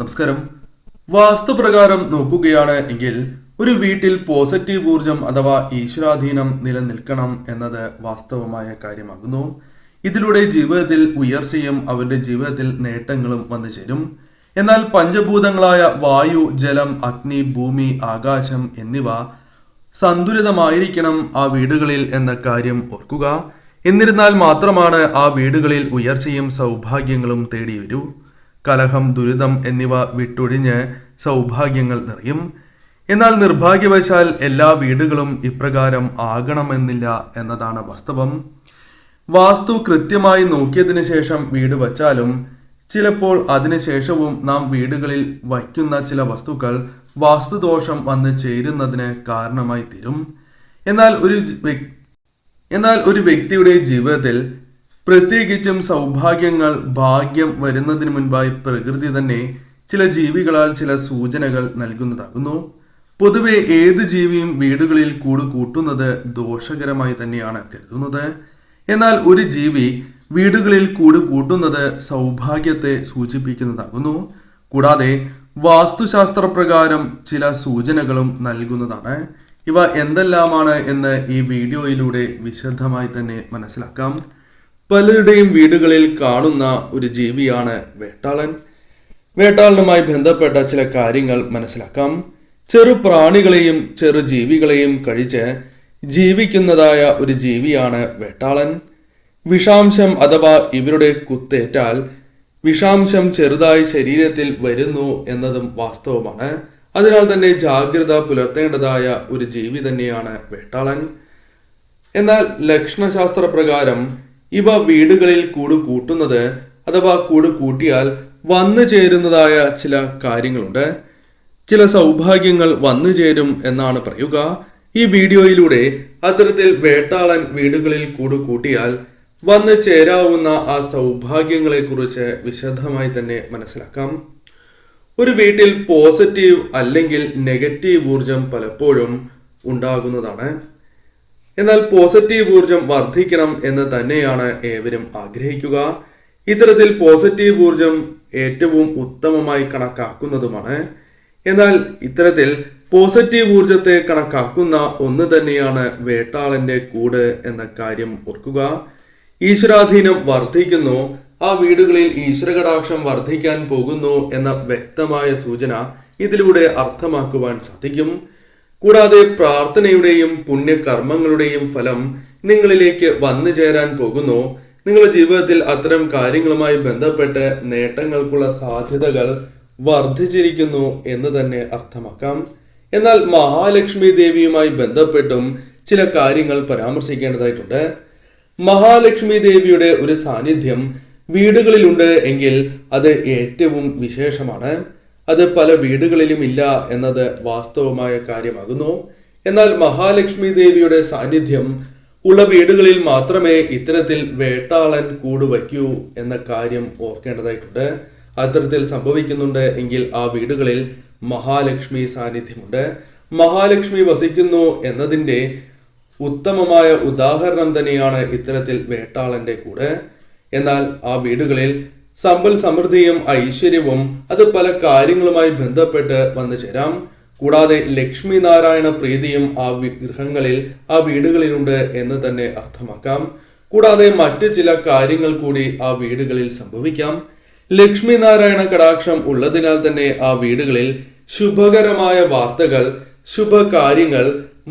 നമസ്കാരം. വാസ്തുപ്രകാരം നോക്കുകയാണ് എങ്കിൽ ഒരു വീട്ടിൽ പോസിറ്റീവ് ഊർജം അഥവാ ഈശ്വരാധീനം നിലനിൽക്കണം എന്നത് വാസ്തവമായ കാര്യമാകുന്നു. ഇതിലൂടെ ജീവിതത്തിൽ ഉയർച്ചയും അവരുടെ ജീവിതത്തിൽ നേട്ടങ്ങളും വന്നു ചേരും. എന്നാൽ പഞ്ചഭൂതങ്ങളായ വായു ജലം അഗ്നി ഭൂമി ആകാശം എന്നിവ സന്തുലിതമായിരിക്കണം ആ വീടുകളിൽ എന്ന കാര്യം ഓർക്കുക. എന്നിരുന്നാൽ മാത്രമാണ് ആ വീടുകളിൽ ഉയർച്ചയും സൗഭാഗ്യങ്ങളും തേടി വരൂ കലഹം ദുരിതം എന്നിവ വിട്ടൊഴിഞ്ഞ് സൗഭാഗ്യങ്ങൾ നിറയും. എന്നാൽ നിർഭാഗ്യവശാൽ എല്ലാ വീടുകളും ഇപ്രകാരം ആകണമെന്നില്ല എന്നതാണ് വാസ്തവം. വാസ്തു കൃത്യമായി നോക്കിയതിനു ശേഷം വീട് വച്ചാലും ചിലപ്പോൾ അതിനുശേഷവും നാം വീടുകളിൽ വയ്ക്കുന്ന ചില വസ്തുക്കൾ വാസ്തുദോഷം വന്ന് ചേരുന്നതിന് കാരണമായി തീരും. എന്നാൽ ഒരു എന്നാൽ ഒരു വ്യക്തിയുടെ ജീവിതത്തിൽ പ്രത്യേകിച്ചും സൗഭാഗ്യങ്ങൾ ഭാഗ്യം വരുന്നതിന് മുൻപായി പ്രകൃതി തന്നെ ചില ജീവികളാൽ ചില സൂചനകൾ നൽകുന്നതാകുന്നു. പൊതുവെ ഏത് ജീവിയും വീടുകളിൽ കൂട് കൂട്ടുന്നത് ദോഷകരമായി തന്നെയാണ് കരുതുന്നത്. എന്നാൽ ഒരു ജീവി വീടുകളിൽ കൂട് കൂട്ടുന്നത് സൗഭാഗ്യത്തെ സൂചിപ്പിക്കുന്നതാകുന്നു. കൂടാതെ വാസ്തുശാസ്ത്ര പ്രകാരം ചില സൂചനകളും നൽകുന്നതാണ്. ഇവ എന്തെല്ലാമാണ് എന്ന് ഈ വീഡിയോയിലൂടെ വിശദമായി തന്നെ മനസ്സിലാക്കാം. പലരുടെയും വീടുകളിൽ കാണുന്ന ഒരു ജീവിയാണ് വേട്ടാളൻ. വേട്ടാളനുമായി ബന്ധപ്പെട്ട ചില കാര്യങ്ങൾ മനസ്സിലാക്കാം. ചെറു പ്രാണികളെയും ചെറു ജീവികളെയും കഴിച്ച് ജീവിക്കുന്നതായ ഒരു ജീവിയാണ് വേട്ടാളൻ. വിഷാംശം അഥവാ ഇവരുടെ കുത്തേറ്റാൽ വിഷാംശം ചെറുതായി ശരീരത്തിൽ വരുന്നു എന്നതും വാസ്തവമാണ്. അതിനാൽ തന്നെ ജാഗ്രത പുലർത്തേണ്ടതായ ഒരു ജീവി തന്നെയാണ് വേട്ടാളൻ. എന്നാൽ ലക്ഷണശാസ്ത്ര പ്രകാരം ഇവ വീടുകളിൽ കൂട് കൂട്ടുന്നത് അഥവാ കൂട് കൂട്ടിയാൽ വന്നു ചേരുന്നതായ ചില കാര്യങ്ങളുണ്ട്. ചില സൗഭാഗ്യങ്ങൾ വന്നു ചേരും എന്നാണ് പറയുക. ഈ വീഡിയോയിലൂടെ അത്തരത്തിൽ വേട്ടാളൻ വീടുകളിൽ കൂട് കൂട്ടിയാൽ വന്നു ചേരാവുന്ന ആ സൗഭാഗ്യങ്ങളെക്കുറിച്ച് വിശദമായി തന്നെ മനസ്സിലാക്കാം. ഒരു വീട്ടിൽ പോസിറ്റീവ് അല്ലെങ്കിൽ നെഗറ്റീവ് ഊർജം പലപ്പോഴും ഉണ്ടാകുന്നതാണ്. എന്നാൽ പോസിറ്റീവ് ഊർജം വർദ്ധിക്കണം എന്ന് തന്നെയാണ് ഏവരും ആഗ്രഹിക്കുക. ഇത്തരത്തിൽ പോസിറ്റീവ് ഊർജം ഏറ്റവും ഉത്തമമായി കണക്കാക്കുന്നതുമാണ്. എന്നാൽ ഇത്തരത്തിൽ പോസിറ്റീവ് ഊർജത്തെ കണക്കാക്കുന്ന ഒന്ന് തന്നെയാണ് വേട്ടാളന്റെ കൂട് എന്ന കാര്യം ഓർക്കുക. ഈശ്വരാധീനം വർദ്ധിക്കുന്നു. ആ വീടുകളിൽ ഈശ്വരകടാക്ഷം വർദ്ധിക്കാൻ പോകുന്നു എന്ന വ്യക്തമായ സൂചന ഇതിലൂടെ അർത്ഥമാക്കുവാൻ സാധിക്കും. കൂടാതെ പ്രാർത്ഥനയുടെയും പുണ്യകർമ്മങ്ങളുടെയും ഫലം നിങ്ങളിലേക്ക് വന്നു ചേരാൻ പോകുന്നു. നിങ്ങളുടെ ജീവിതത്തിൽ അത്തരം കാര്യങ്ങളുമായി ബന്ധപ്പെട്ട് നേട്ടങ്ങൾക്കുള്ള സാധ്യതകൾ വർദ്ധിച്ചിരിക്കുന്നു എന്ന് തന്നെ അർത്ഥമാക്കാം. എന്നാൽ മഹാലക്ഷ്മി ദേവിയുമായി ബന്ധപ്പെട്ടും ചില കാര്യങ്ങൾ പരാമർശിക്കേണ്ടതായിട്ടുണ്ട്. മഹാലക്ഷ്മി ദേവിയുടെ ഒരു സാന്നിധ്യം വീടുകളിലുണ്ട് എങ്കിൽ അത് ഏറ്റവും വിശേഷമാണ്. അത് പല വീടുകളിലും ഇല്ല എന്നത് വാസ്തവമായ കാര്യമാകുന്നു. എന്നാൽ മഹാലക്ഷ്മി ദേവിയുടെ സാന്നിധ്യം ഉള്ള വീടുകളിൽ മാത്രമേ ഇത്തരത്തിൽ വേട്ടാളൻ കൂട് വയ്ക്കൂ എന്ന കാര്യം ഓർക്കേണ്ടതായിട്ടുണ്ട്. അത്തരത്തിൽ സംഭവിക്കുന്നുണ്ട് എങ്കിൽ ആ വീടുകളിൽ മഹാലക്ഷ്മി സാന്നിധ്യമുണ്ട്. മഹാലക്ഷ്മി വസിക്കുന്നു എന്നതിന്റെ ഉത്തമമായ ഉദാഹരണം തന്നെയാണ് ഇത്തരത്തിൽ വേട്ടാളന്റെ കൂട്. എന്നാൽ ആ വീടുകളിൽ സമ്പൽ സമൃദ്ധിയും ഐശ്വര്യവും അത് പല കാര്യങ്ങളുമായി ബന്ധപ്പെട്ട് വന്നു ചേരാം. കൂടാതെ ലക്ഷ്മി നാരായണ പ്രീതിയും ആ വിഗ്രഹങ്ങളിൽ ആ വീടുകളിലുണ്ട് എന്ന് തന്നെ അർത്ഥമാക്കാം. കൂടാതെ മറ്റ് ചില കാര്യങ്ങൾ കൂടി ആ വീടുകളിൽ സംഭവിക്കാം. ലക്ഷ്മി നാരായണ കടാക്ഷം ഉള്ളതിനാൽ തന്നെ ആ വീടുകളിൽ ശുഭകരമായ വാർത്തകൾ ശുഭകാര്യങ്ങൾ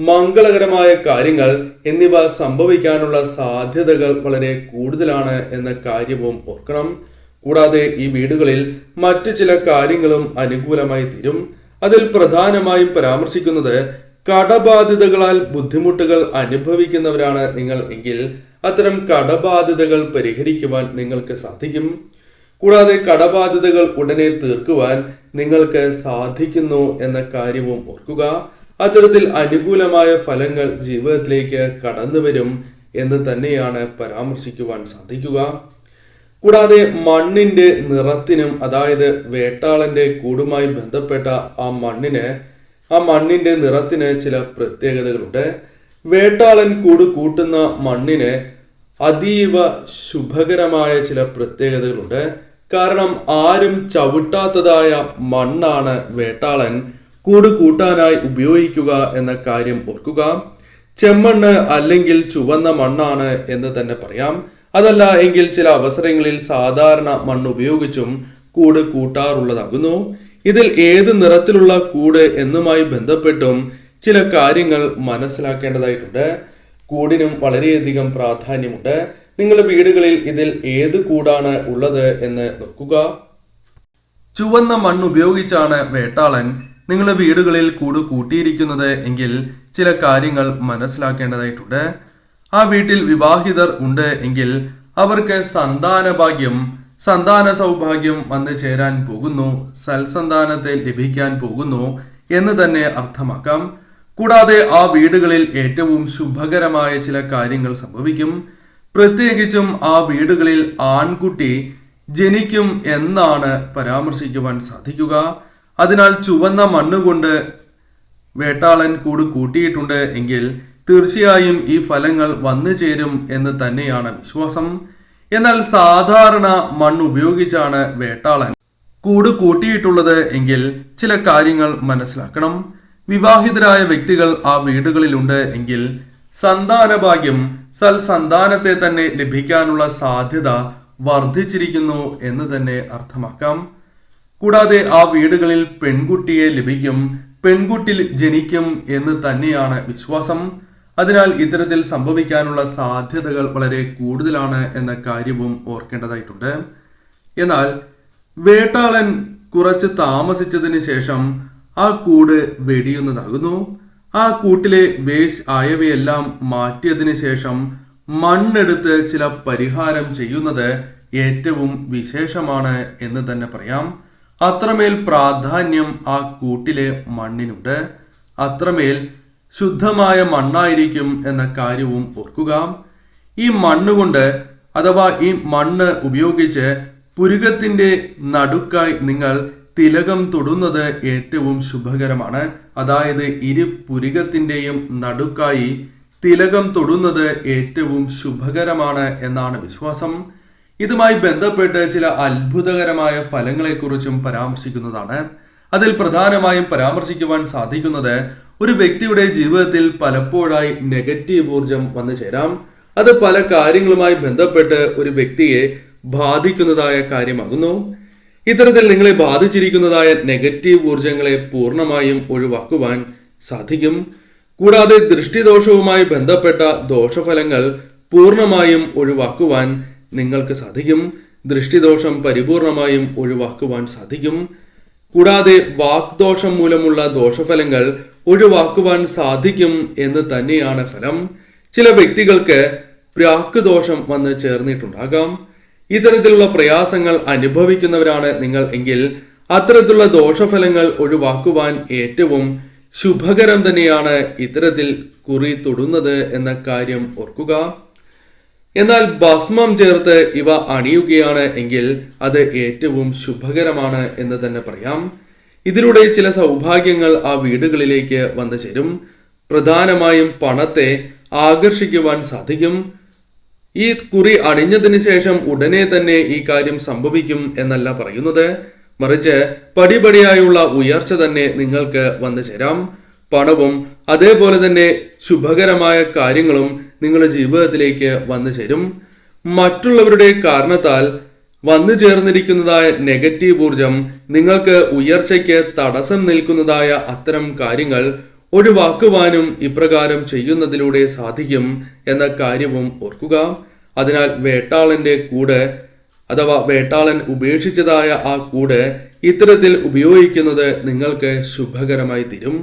മംഗളകരമായ കാര്യങ്ങൾ എന്നിവ സംഭവിക്കാനുള്ള സാധ്യതകൾ വളരെ കൂടുതലാണ് എന്ന കാര്യവും ഓർക്കണം. കൂടാതെ ഈ വീടുകളിൽ മറ്റ് ചില കാര്യങ്ങളും അനുകൂലമായി തീരും. അതിൽ പ്രധാനമായും പരാമർശിക്കുന്നത് കടബാധിതകളാൽ ബുദ്ധിമുട്ടുകൾ അനുഭവിക്കുന്നവരാണ് നിങ്ങൾ എങ്കിൽ അത്തരം കടബാധിതകൾ പരിഹരിക്കുവാൻ നിങ്ങൾക്ക് സാധിക്കും. കൂടാതെ കടബാധിതകൾ ഉടനെ തീർക്കുവാൻ നിങ്ങൾക്ക് സാധിക്കുന്നു എന്ന കാര്യവും ഓർക്കുക. അത്തരത്തിൽ അനുകൂലമായ ഫലങ്ങൾ ജീവിതത്തിലേക്ക് കടന്നുവരും എന്ന് തന്നെയാണ് പരാമർശിക്കുവാൻ സാധിക്കുക. കൂടാതെ മണ്ണിന്റെ നിറത്തിനും അതായത് വേട്ടാളന്റെ കൂടുമായി ബന്ധപ്പെട്ട ആ മണ്ണിന് ആ മണ്ണിന്റെ നിറത്തിന് ചില പ്രത്യേകതകളുണ്ട്. വേട്ടാളൻ കൂട് കൂട്ടുന്ന മണ്ണിന് അതീവ ശുഭകരമായ ചില പ്രത്യേകതകളുണ്ട്. കാരണം ആരും ചവിട്ടാത്തതായ മണ്ണാണ് വേട്ടാളൻ കൂട് കൂട്ടാനായി ഉപയോഗിക്കുക എന്ന കാര്യം ഓർക്കുക. ചെമ്മണ്ണ് അല്ലെങ്കിൽ ചുവന്ന മണ്ണാണ് എന്ന് തന്നെ പറയാം. അതല്ല എങ്കിൽ ചില അവസരങ്ങളിൽ സാധാരണ മണ്ണ് ഉപയോഗിച്ചും കൂട് കൂട്ടാറുള്ളതാകുന്നു. ഇതിൽ ഏത് നിറത്തിലുള്ള കൂട് എന്നുമായി ബന്ധപ്പെട്ടും ചില കാര്യങ്ങൾ മനസ്സിലാക്കേണ്ടതായിട്ടുണ്ട്. കൂടിനും വളരെയധികം പ്രാധാന്യമുണ്ട്. നിങ്ങളുടെ വീടുകളിൽ ഇതിൽ ഏത് കൂടാണ് ഉള്ളത് എന്ന് നോക്കുക. ചുവന്ന മണ്ണ് ഉപയോഗിച്ചാണ് വേട്ടാളൻ നിങ്ങളുടെ വീടുകളിൽ കൂട് കൂട്ടിയിരിക്കുന്നത് എങ്കിൽ ചില കാര്യങ്ങൾ മനസ്സിലാക്കേണ്ടതായിട്ടുണ്ട്. ആ വീട്ടിൽ വിവാഹിതർ ഉണ്ട് എങ്കിൽ അവർക്ക് സന്താന ഭാഗ്യം സന്താന സൗഭാഗ്യം വന്നു ചേരാൻ പോകുന്നു സൽസന്താനത്തെ ലഭിക്കാൻ പോകുന്നു എന്ന് തന്നെ അർത്ഥമാക്കാം. കൂടാതെ ആ വീടുകളിൽ ഏറ്റവും ശുഭകരമായ ചില കാര്യങ്ങൾ സംഭവിക്കും. പ്രത്യേകിച്ചും ആ വീടുകളിൽ ആൺകുട്ടി ജനിക്കും എന്നാണ് പരാമർശിക്കുവാൻ സാധിക്കുക. അതിനാൽ ചുവന്ന മണ്ണുകൊണ്ട് വേട്ടാളൻ കൂട് കൂട്ടിയിട്ടുണ്ട് എങ്കിൽ തീർച്ചയായും ഈ ഫലങ്ങൾ വന്നു ചേരും എന്ന് തന്നെയാണ് വിശ്വാസം. എന്നാൽ സാധാരണ മണ്ണ് ഉപയോഗിച്ചാണ് വേട്ടാളൻ കൂട് കൂട്ടിയിട്ടുള്ളത് എങ്കിൽ ചില കാര്യങ്ങൾ മനസ്സിലാക്കണം. വിവാഹിതരായ വ്യക്തികൾ ആ വീടുകളിലുണ്ട് എങ്കിൽ സന്താന ഭാഗ്യം സൽസന്താനത്തെ തന്നെ ലഭിക്കാനുള്ള സാധ്യത വർദ്ധിച്ചിരിക്കുന്നു എന്ന് തന്നെ അർത്ഥമാക്കാം. കൂടാതെ ആ വീടുകളിൽ പെൺകുട്ടിയെ ലഭിക്കും പെൺകുട്ടിൽ ജനിക്കും എന്ന് തന്നെയാണ് വിശ്വാസം. അതിനാൽ ഇത്തരത്തിൽ സംഭവിക്കാനുള്ള സാധ്യതകൾ വളരെ കൂടുതലാണ് എന്ന കാര്യവും ഓർക്കേണ്ടതായിട്ടുണ്ട്. എന്നാൽ വേട്ടാളൻ കുറച്ച് താമസിച്ചതിന് ശേഷം ആ കൂട് വെടിയുന്നതാകുന്നു. ആ കൂട്ടിലെ വേസ്റ്റ് ആയവയെല്ലാം മാറ്റിയതിന് ശേഷം മണ്ണെടുത്ത് ചില പരിഹാരം ചെയ്യുന്നത് ഏറ്റവും വിശേഷമാണ് എന്ന് തന്നെ പറയാം. അത്രമേൽ പ്രാധാന്യം ആ കൂട്ടിലെ മണ്ണിനുണ്ട്. അത്രമേൽ ശുദ്ധമായ മണ്ണായിരിക്കും എന്ന കാര്യവും ഓർക്കുക. ഈ മണ്ണുകൊണ്ട് അഥവാ ഈ മണ്ണ് ഉപയോഗിച്ച് പുരുകത്തിന്റെ നടുക്കായി നിങ്ങൾ തിലകം തൊടുന്നത് ഏറ്റവും ശുഭകരമാണ്. അതായത് ഇരു പുരുകത്തിന്റെയും നടുക്കായി തിലകം തൊടുന്നത് ഏറ്റവും ശുഭകരമാണ് എന്നാണ് വിശ്വാസം. ഇതുമായി ബന്ധപ്പെട്ട് ചില അത്ഭുതകരമായ ഫലങ്ങളെക്കുറിച്ചും പരാമർശിക്കുന്നതാണ്. അതിൽ പ്രധാനമായും പരാമർശിക്കുവാൻ സാധിക്കുന്നത് ഒരു വ്യക്തിയുടെ ജീവിതത്തിൽ പലപ്പോഴായി നെഗറ്റീവ് ഊർജം വന്നു ചേരാം. അത് പല കാര്യങ്ങളുമായി ബന്ധപ്പെട്ട് ഒരു വ്യക്തിയെ ബാധിക്കുന്നതായ കാര്യമാകുന്നു. ഇത്തരത്തിൽ നിങ്ങളെ ബാധിച്ചിരിക്കുന്നതായ നെഗറ്റീവ് ഊർജങ്ങളെ പൂർണമായും ഒഴിവാക്കുവാൻ സാധിക്കും. കൂടാതെ ദൃഷ്ടിദോഷവുമായി ബന്ധപ്പെട്ട ദോഷഫലങ്ങൾ പൂർണമായും ഒഴിവാക്കുവാൻ നിങ്ങൾക്ക് സാധിക്കും. ദൃഷ്ടിദോഷം പരിപൂർണമായും ഒഴിവാക്കുവാൻ സാധിക്കും. കൂടാതെ വാക്ദോഷം മൂലമുള്ള ദോഷഫലങ്ങൾ ഒഴിവാക്കുവാൻ സാധിക്കും എന്ന് തന്നെയാണ് ഫലം. ചില വ്യക്തികൾക്ക് പ്രാക്ക് ദോഷം വന്ന് ചേർന്നിട്ടുണ്ടാകാം. ഇത്തരത്തിലുള്ള പ്രയാസങ്ങൾ അനുഭവിക്കുന്നവരാണ് നിങ്ങൾ എങ്കിൽ അത്തരത്തിലുള്ള ദോഷഫലങ്ങൾ ഒഴിവാക്കുവാൻ ഏറ്റവും ശുഭകരം തന്നെയാണ് ഇത്തരത്തിൽ കുറി തൊടുന്നത് എന്ന കാര്യം ഓർക്കുക. എന്നാൽ ഭസ്മം ചേർത്ത് ഇവ അണിയുകയാണ് എങ്കിൽ അത് ഏറ്റവും ശുഭകരമാണ് എന്ന് തന്നെ പറയാം. ഇതിലൂടെ ചില സൗഭാഗ്യങ്ങൾ ആ വീടുകളിലേക്ക് വന്നു ചേരും പ്രധാനമായും പണത്തെ ആകർഷിക്കുവാൻ സാധിക്കും. ഈ കുറി അണിഞ്ഞതിന് ശേഷം ഉടനെ തന്നെ ഈ കാര്യം സംഭവിക്കും എന്നല്ല പറയുന്നത്. മറിച്ച് പടിപടിയായുള്ള ഉയർച്ച തന്നെ നിങ്ങൾക്ക് വന്നു ചേരാം പണവും അതേപോലെ തന്നെ ശുഭകരമായ കാര്യങ്ങളും നിങ്ങളുടെ ജീവിതത്തിലേക്ക് വന്നു ചേരും മറ്റുള്ളവരുടെ കാരണത്താൽ വന്നു ചേർന്നിരിക്കുന്നതായ നെഗറ്റീവ് ഊർജം നിങ്ങൾക്ക് ഉയർച്ചയ്ക്ക് തടസ്സം നിൽക്കുന്നതായ അത്തരം കാര്യങ്ങൾ ഒഴിവാക്കുവാനും ഇപ്രകാരം ചെയ്യുന്നതിലൂടെ സാധിക്കും എന്ന കാര്യവും ഓർക്കുക. അതിനാൽ വേട്ടാളന്റെ കൂടെ അഥവാ വേട്ടാളൻ ഉപേക്ഷിച്ചതായ ആ കൂട് ഇത്തരത്തിൽ ഉപയോഗിക്കുന്നത് നിങ്ങൾക്ക് ശുഭകരമായി തീരും.